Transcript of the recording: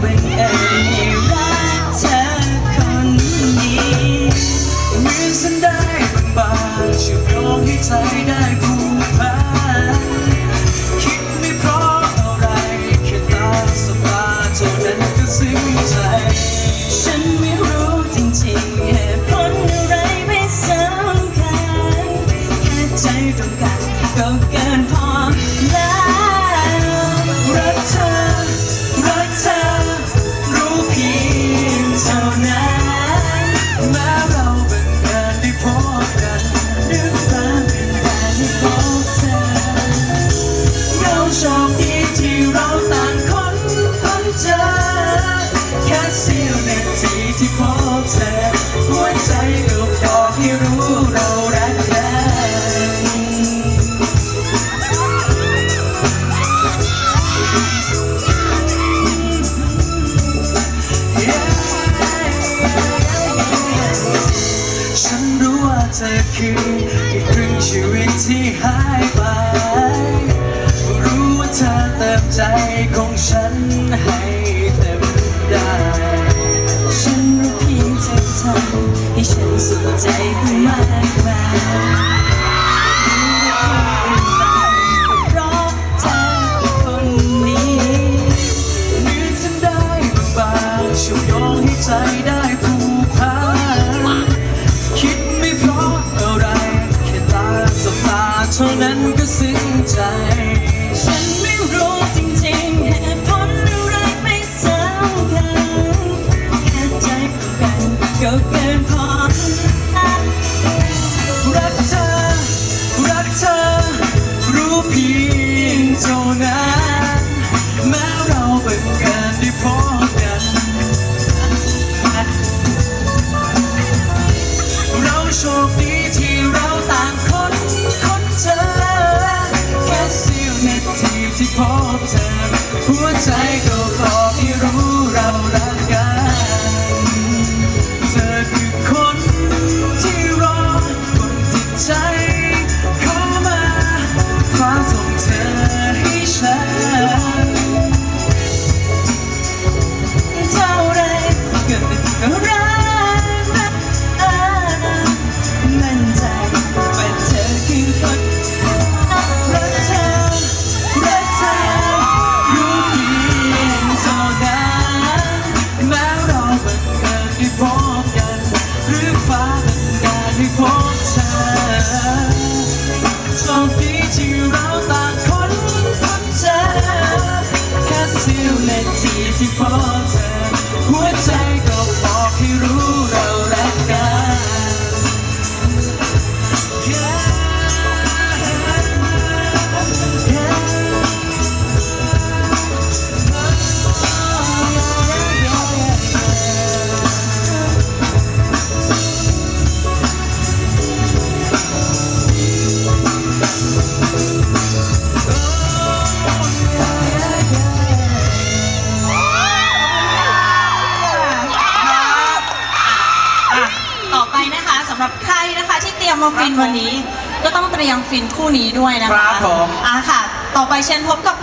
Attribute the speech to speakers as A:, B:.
A: going. คืนอีกครึ่งชีวิตที่หายไป รู้ว่าเธอเติมใจของฉันให้เต็มได้ ฉันรู้เพียงเธอทำให้ฉันสุขใจตั้มากมายช่วยโยนให้ใจได้ ฉันไม่รู้จริงๆเหตุผลอะไรไม่สำคัญแค่ใจกันก็เกินพอ รักเธอ รักเธอ รู้เพียงเท่านั้น แม้เราเป็นการได้พบกัน เราโชคดี บเธอหัวใจก็บอกให้รู้เรารัก
B: หรับใครนะคะที่เตรียมมาฟินวันนี้ ก็ต้องเตรียมฟินคู่นี้ด้วยนะคะ
A: ครับผม
B: อะค่ะ ต่อไปเชิญพบกับ